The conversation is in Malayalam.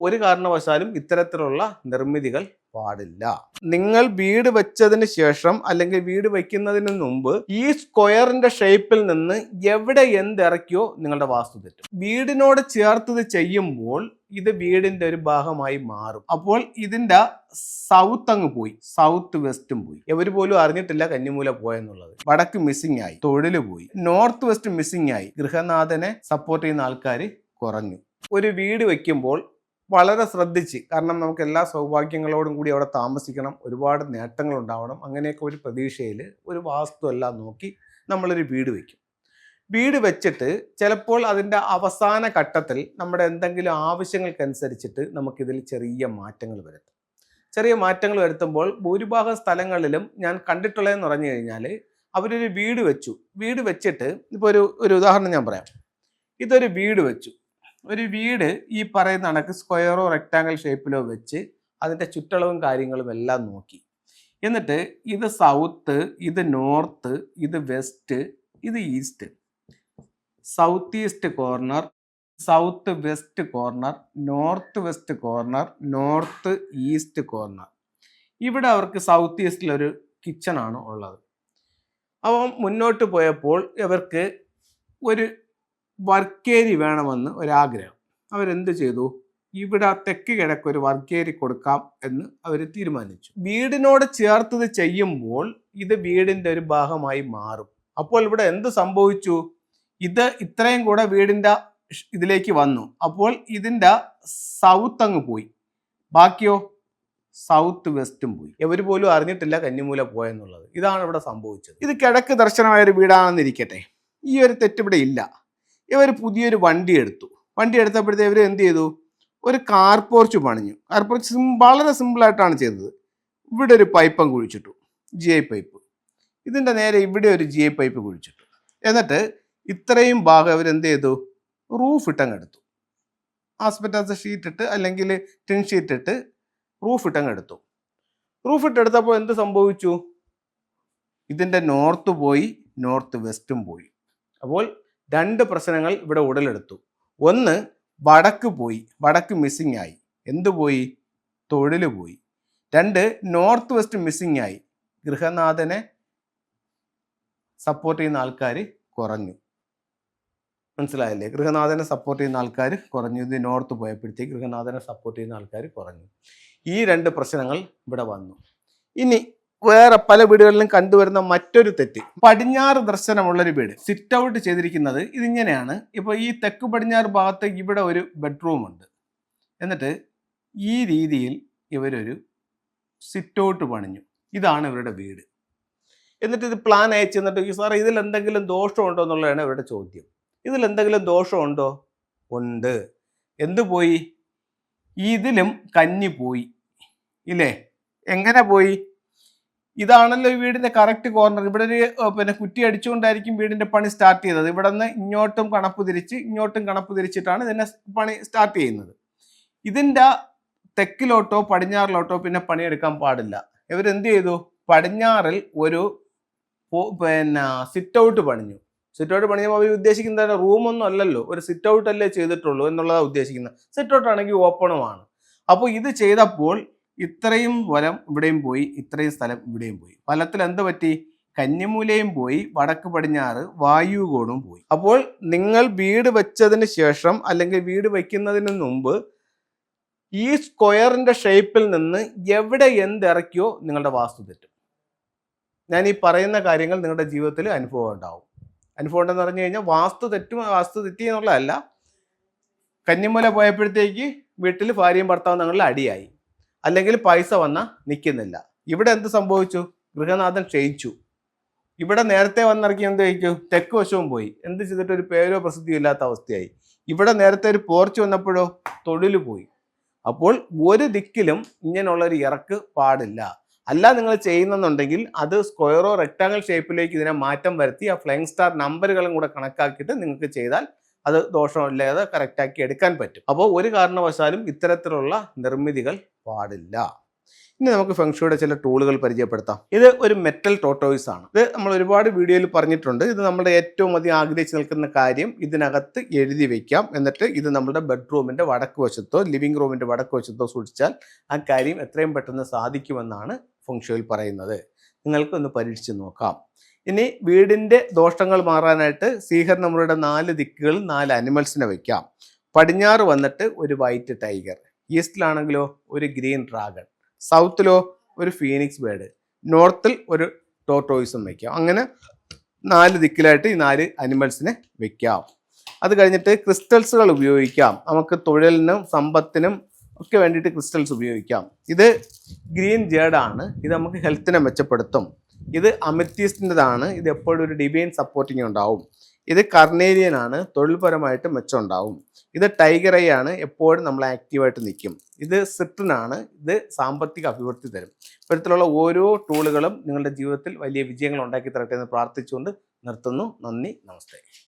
ഒരു കാരണവശാലും ഇത്തരത്തിലുള്ള നിർമ്മിതികൾ പാടില്ല. നിങ്ങൾ വീട് വെച്ചതിന് ശേഷം അല്ലെങ്കിൽ വീട് വയ്ക്കുന്നതിന് മുമ്പ് ഈ സ്ക്വയറിന്റെ ഷേപ്പിൽ നിന്ന് എവിടെ എന്തിറക്കിയോ നിങ്ങളുടെ വാസ്തു തെറ്റും. വീടിനോട് ചേർത്തത് ചെയ്യുമ്പോൾ ഇത് വീടിന്റെ ഒരു ഭാഗമായി മാറും. അപ്പോൾ ഇതിന്റെ സൗത്ത് അങ്ങ് പോയി. സൗത്ത് വെസ്റ്റും പോയി. ഇവർ പോലും അറിഞ്ഞിട്ടില്ല കന്നിമൂല പോയെന്നുള്ളത്. വടക്ക് മിസ്സിംഗ് ആയി. തൊഴിൽ പോയി. നോർത്ത് വെസ്റ്റ് മിസ്സിംഗ് ആയി. ഗൃഹനാഥനെ സപ്പോർട്ട് ചെയ്യുന്ന ആൾക്കാർ കുറഞ്ഞു. ഒരു വീട് വെക്കുമ്പോൾ വളരെ ശ്രദ്ധിച്ച് കാരണം നമുക്ക് എല്ലാ സൗഭാഗ്യങ്ങളോടും കൂടി അവിടെ താമസിക്കണം ഒരുപാട് നേട്ടങ്ങൾ ഉണ്ടാവണം അങ്ങനെയൊക്കെ ഒരു പ്രതീക്ഷയിൽ ഒരു വാസ്തു എല്ലാം നോക്കി നമ്മളൊരു വീട് വയ്ക്കും വീട് വെച്ചിട്ട് ചിലപ്പോൾ അതിന്റെ അവസാന ഘട്ടത്തിൽ നമ്മുടെ എന്തെങ്കിലും ആവശ്യങ്ങൾക്കനുസരിച്ചിട്ട് നമുക്കിതിൽ ചെറിയ മാറ്റങ്ങൾ വരുത്തും. ചെറിയ മാറ്റങ്ങൾ വരുത്തുമ്പോൾ ഭൂരിഭാഗം സ്ഥലങ്ങളിലും ഞാൻ കണ്ടിട്ടുള്ളതെന്ന് പറഞ്ഞു കഴിഞ്ഞാൽ അവരൊരു വീട് വെച്ചു. വീട് വെച്ചിട്ട് ഇപ്പോൾ ഒരു ഒരു ഉദാഹരണം ഞാൻ പറയാം. ഇതൊരു വീട് വെച്ചു. ഒരു വീട് ഈ പറയുന്ന കണക്ക് സ്ക്വയറോ റെക്റ്റാങ്കിൾ ഷേപ്പിലോ വെച്ച് അതിന്റെ ചുറ്റളവും കാര്യങ്ങളും എല്ലാം നോക്കി. എന്നിട്ട് ഇത് സൗത്ത് ഇത് നോർത്ത് ഇത് വെസ്റ്റ് ഇത് east south east corner south west corner north west corner north east corner ഇവിടെ അവർക്ക് സൗത്ത് ഈസ്റ്റിലൊരു കിച്ചണാണ് ഉള്ളത്. അപ്പം മുന്നോട്ട് പോയപ്പോൾ ഇവർക്ക് ഒരു വർക്കേരി വേണമെന്ന് ഒരാഗ്രഹം. അവരെന്ത് ചെയ്തു? ഇവിടെ തെക്ക് കിഴക്ക് ഒരു വർക്കേരി കൊടുക്കാം എന്ന് അവർ തീരുമാനിച്ചു. വീടിനോട് ചേർത്തത് ചെയ്യുമ്പോൾ ഇത് വീടിന്റെ ഒരു ഭാഗമായി മാറും. അപ്പോൾ ഇവിടെ എന്ത് സംഭവിച്ചു? ഇത് ഇത്രയും കൂടെ വീടിന്റെ ഇതിലേക്ക് വന്നു. അപ്പോൾ ഇതിന്റെ സൗത്ത് അങ്ങ് പോയി. ബാക്കിയോ? സൗത്ത് വെസ്റ്റും പോയി. ഇവർ പോലും അറിഞ്ഞിട്ടില്ല കന്നിമൂല പോയെന്നുള്ളത്. ഇതാണ് ഇവിടെ സംഭവിച്ചത്. ഇത് കിഴക്ക് ദർശനമായ ഒരു വീടാണെന്നിരിക്കട്ടെ. ഈ ഒരു തെറ്റിവിടെ ഇല്ല. ഇവർ പുതിയൊരു വണ്ടി എടുത്തു. വണ്ടി എടുത്തപ്പോഴത്തേ ഇവർ എന്ത് ചെയ്തു? ഒരു കാർ പോർച്ച് പണിഞ്ഞു. കാർ പോർച്ച് വളരെ സിമ്പിളായിട്ടാണ് ചെയ്തത്. ഇവിടെ ഒരു പൈപ്പം കുഴിച്ചിട്ടു. ജി ഐ പൈപ്പ് ഇതിന്റെ നേരെ ഇവിടെ ഒരു ജി ഐ പൈപ്പ് കുഴിച്ചിട്ടു. എന്നിട്ട് ഇത്രയും ഭാഗം ഇവരെന്ത് ചെയ്തു? റൂഫ് ഇട്ടങ്ങ് എടുത്തു. ആസ്പെറ്റാസ് ഷീറ്റ് ഇട്ട് അല്ലെങ്കിൽ ടിൻ ഷീറ്റ് ഇട്ട് റൂഫ് ഇട്ടങ്ങ് എടുത്തു. റൂഫ് ഇട്ടെടുത്തപ്പോൾ എന്ത് സംഭവിച്ചു? ഇതിന്റെ നോർത്ത് പോയി നോർത്ത് വെസ്റ്റും പോയി. അപ്പോൾ രണ്ട് പ്രശ്നങ്ങൾ ഇവിടെ ഉടലെടുത്തു. ഒന്ന് വടക്ക് പോയി. വടക്ക് മിസ്സിംഗ് ആയി. എന്തു പോയി? തൊഴിൽ പോയി. രണ്ട് നോർത്ത് വെസ്റ്റ് മിസ്സിംഗ് ആയി. ഗൃഹനാഥനെ സപ്പോർട്ട് ചെയ്യുന്ന ആൾക്കാർ കുറഞ്ഞു. മനസ്സിലായില്ലേ? ഗൃഹനാഥനെ സപ്പോർട്ട് ചെയ്യുന്ന ആൾക്കാർ കുറഞ്ഞു. ഇത് നോർത്ത് പോയപ്പോഴത്തേക്ക് ഗൃഹനാഥനെ സപ്പോർട്ട് ചെയ്യുന്ന ആൾക്കാർ കുറഞ്ഞു. ഈ രണ്ട് പ്രശ്നങ്ങൾ ഇവിടെ വന്നു. ഇനി വേറെ പല വീടുകളിലും കണ്ടുവരുന്ന മറ്റൊരു തെറ്റ്. പടിഞ്ഞാറ് ദർശനമുള്ളൊരു വീട്. സിറ്റ് ഔട്ട് ചെയ്തിരിക്കുന്നത് ഇതിങ്ങനെയാണ്. ഇപ്പോൾ ഈ തെക്ക് പടിഞ്ഞാറ് ഭാഗത്ത് ഇവിടെ ഒരു ബെഡ്റൂം ഉണ്ട്. എന്നിട്ട് ഈ രീതിയിൽ ഇവരൊരു സിറ്റ് ഔട്ട് പണിഞ്ഞു. ഇതാണ് ഇവരുടെ വീട്. എന്നിട്ട് ഇത് പ്ലാൻ അയച്ചു തന്നിട്ട് സാർ ഇതിൽ എന്തെങ്കിലും ദോഷമുണ്ടോ എന്നുള്ളതാണ് ഇവരുടെ ചോദ്യം. ഇതിൽ എന്തെങ്കിലും ദോഷമുണ്ടോ ഉണ്ട്. എന്ത് പോയി? ഇതിലും കഞ്ഞി പോയി. ഇല്ലേ? എങ്ങനെ പോയി? ഇതാണല്ലോ ഈ വീടിന്റെ കറക്റ്റ് കോർണർ ഇവിടെ ഒരു പിന്നെ കുറ്റി അടിച്ചുകൊണ്ടായിരിക്കും വീടിന്റെ പണി സ്റ്റാർട്ട് ചെയ്തത്. ഇവിടെ നിന്ന് ഇങ്ങോട്ടും കണപ്പ് തിരിച്ച് ഇങ്ങോട്ടും കണപ്പ് തിരിച്ചിട്ടാണ് ഇതിനെ പണി സ്റ്റാർട്ട് ചെയ്യുന്നത്. ഇതിന്റെ തെക്കിലോട്ടോ പടിഞ്ഞാറിലോട്ടോ പിന്നെ പണിയെടുക്കാൻ പാടില്ല. ഇവരെന്ത് ചെയ്തു? പടിഞ്ഞാറിൽ ഒരു പിന്നെ സിറ്റ് ഔട്ട് പണിഞ്ഞു. സിറ്റ് ഔട്ട് പണിയുമ്പോൾ അവർ ഉദ്ദേശിക്കുന്നത് റൂമൊന്നും അല്ലല്ലോ. ഒരു സിറ്റ് ഔട്ട് അല്ലേ ചെയ്തിട്ടുള്ളൂ എന്നുള്ളതാണ് ഉദ്ദേശിക്കുന്നത്. സിറ്റ് ഔട്ട് ആണെങ്കിൽ ഓപ്പണുമാണ് അപ്പോൾ ഇത് ചെയ്തപ്പോൾ ഇത്രയും വലം ഇവിടെയും പോയി ഇത്രയും സ്ഥലം ഇവിടെയും പോയി. ഫലത്തിൽ എന്ത് പറ്റി? കന്നിമൂലയും പോയി വടക്ക് പടിഞ്ഞാറ് വായുകോണും പോയി. അപ്പോൾ നിങ്ങൾ വീട് വെച്ചതിന് ശേഷം അല്ലെങ്കിൽ വീട് വയ്ക്കുന്നതിന് മുമ്പ് ഈ സ്ക്വയറിന്റെ ഷേപ്പിൽ നിന്ന് എവിടെ എന്തിറക്കിയോ നിങ്ങളുടെ വാസ്തു തെറ്റും. ഞാൻ ഈ പറയുന്ന കാര്യങ്ങൾ നിങ്ങളുടെ ജീവിതത്തിൽ അനുഭവം ഉണ്ടാവും. അനുഭവം ഉണ്ടെന്ന് പറഞ്ഞു കഴിഞ്ഞാൽ വാസ്തു തെറ്റും വാസ്തു തെറ്റി എന്നുള്ളതല്ല. കന്നിമൂല പോയപ്പോഴത്തേക്ക് വീട്ടിൽ ഭാര്യയും ഭർത്താവും തങ്ങളിൽ അടിയായി. അല്ലെങ്കിൽ പൈസ വന്ന നിൽക്കുന്നില്ല ഇവിടെ എന്ത് സംഭവിച്ചു? ഗൃഹനാഥൻ ക്ഷയിച്ചു. ഇവിടെ നേരത്തെ വന്നിറക്കി എന്ത് കഴിച്ചു തെക്ക് വശവും പോയി. എന്ത് ചെയ്തിട്ട് ഒരു പേരോ പ്രസിദ്ധിയോ ഇല്ലാത്ത അവസ്ഥയായി. ഇവിടെ നേരത്തെ ഒരു പോർച്ച് വന്നപ്പോഴോ തൊഴിൽ പോയി. അപ്പോൾ ഒരു ദിക്കിലും ഇങ്ങനെയുള്ള ഒരു ഇറക്ക് പാടില്ല. അല്ല നിങ്ങൾ ചെയ്യുന്നെന്നുണ്ടെങ്കിൽ അത് സ്ക്വയറോ റെക്ടാങ്കിൾ ഷേപ്പിലേക്ക് ഇതിനെ മാറ്റം വരുത്തി ആ ഫ്ലൈങ് സ്റ്റാർ നമ്പറുകളും കൂടെ കണക്കാക്കിയിട്ട് നിങ്ങൾക്ക് ചെയ്താൽ അത് ദോഷമില്ലാതെ കറക്റ്റാക്കി എടുക്കാൻ പറ്റും. അപ്പോൾ ഒരു കാരണവശാലും ഇത്തരത്തിലുള്ള നിർമ്മിതികൾ പാടില്ല. ഇനി നമുക്ക് ഫെങ്ഷുയുടെ ചില ടൂളുകൾ പരിചയപ്പെടുത്താം. ഇത് ഒരു മെറ്റൽ ടോട്ടോയിസ് ആണ്. ഇത് നമ്മൾ ഒരുപാട് വീഡിയോയിൽ പറഞ്ഞിട്ടുണ്ട്. ഇത് നമ്മുടെ ഏറ്റവും അധികം ആഗ്രഹിച്ച് നിൽക്കുന്ന കാര്യം ഇതിനകത്ത് എഴുതി വയ്ക്കാം എന്നിട്ട് ഇത് നമ്മുടെ ബെഡ്റൂമിന്റെ വടക്ക് വശത്തോ ലിവിംഗ് റൂമിന്റെ വടക്ക് വശത്തോ സൂക്ഷിച്ചാൽ ആ കാര്യം എത്രയും പെട്ടെന്ന് സാധിക്കുമെന്നാണ് ഫെങ്ഷുയിൽ പറയുന്നത്. നിങ്ങൾക്കൊന്ന് പരീക്ഷിച്ച് നോക്കാം. ഇനി വീടിന്റെ ദോഷങ്ങൾ മാറാനായിട്ട് സീഹർ നമ്മളുടെ നാല് ദിക്കുകളിൽ നാല് അനിമൽസിനെ വയ്ക്കാം പടിഞ്ഞാറ് വന്നിട്ട് ഒരു വൈറ്റ് ടൈഗർ ഈസ്റ്റിലാണെങ്കിലോ ഒരു ഗ്രീൻ ഡ്രാഗൺ സൗത്തിലോ ഒരു ഫീനിക്സ് ബേഡ് നോർത്തിൽ ഒരു ടോട്ടോയിസും വയ്ക്കാം അങ്ങനെ നാല് ദിക്കിലായിട്ട് ഈ നാല് അനിമൽസിനെ വെക്കാം. അത് കഴിഞ്ഞിട്ട് ക്രിസ്റ്റൽസുകൾ ഉപയോഗിക്കാം. നമുക്ക് തൊഴിലിനും സമ്പത്തിനും ഒക്കെ വേണ്ടിയിട്ട് ക്രിസ്റ്റൽസ് ഉപയോഗിക്കാം. ഇത് ഗ്രീൻ ജേഡാണ് ഇത് നമുക്ക് ഹെൽത്തിനെ മെച്ചപ്പെടുത്തും. ഇത് അമിത്യസ്റ്റിന്റെതാണ് ഇത് എപ്പോഴും ഒരു ഡിവൈൻ സപ്പോർട്ടിങ് ഉണ്ടാവും. ഇത് കർണേരിയൻ ആണ് തൊഴിൽപരമായിട്ട് മെച്ചം ഉണ്ടാവും. ഇത് ടൈഗർ ഐ ആണ്. എപ്പോഴും നമ്മൾ ആക്റ്റീവായിട്ട് നിൽക്കും. ഇത് സിട്രിൻ ആണ്. ഇത് സാമ്പത്തിക അഭിവൃദ്ധി തരും. ഇത്തരത്തിലുള്ള ഓരോ ടൂളുകളും നിങ്ങളുടെ ജീവിതത്തിൽ വലിയ വിജയങ്ങൾ ഉണ്ടാക്കി തരട്ടെ എന്ന് പ്രാർത്ഥിച്ചുകൊണ്ട് നിർത്തുന്നു. നന്ദി നമസ്തേ.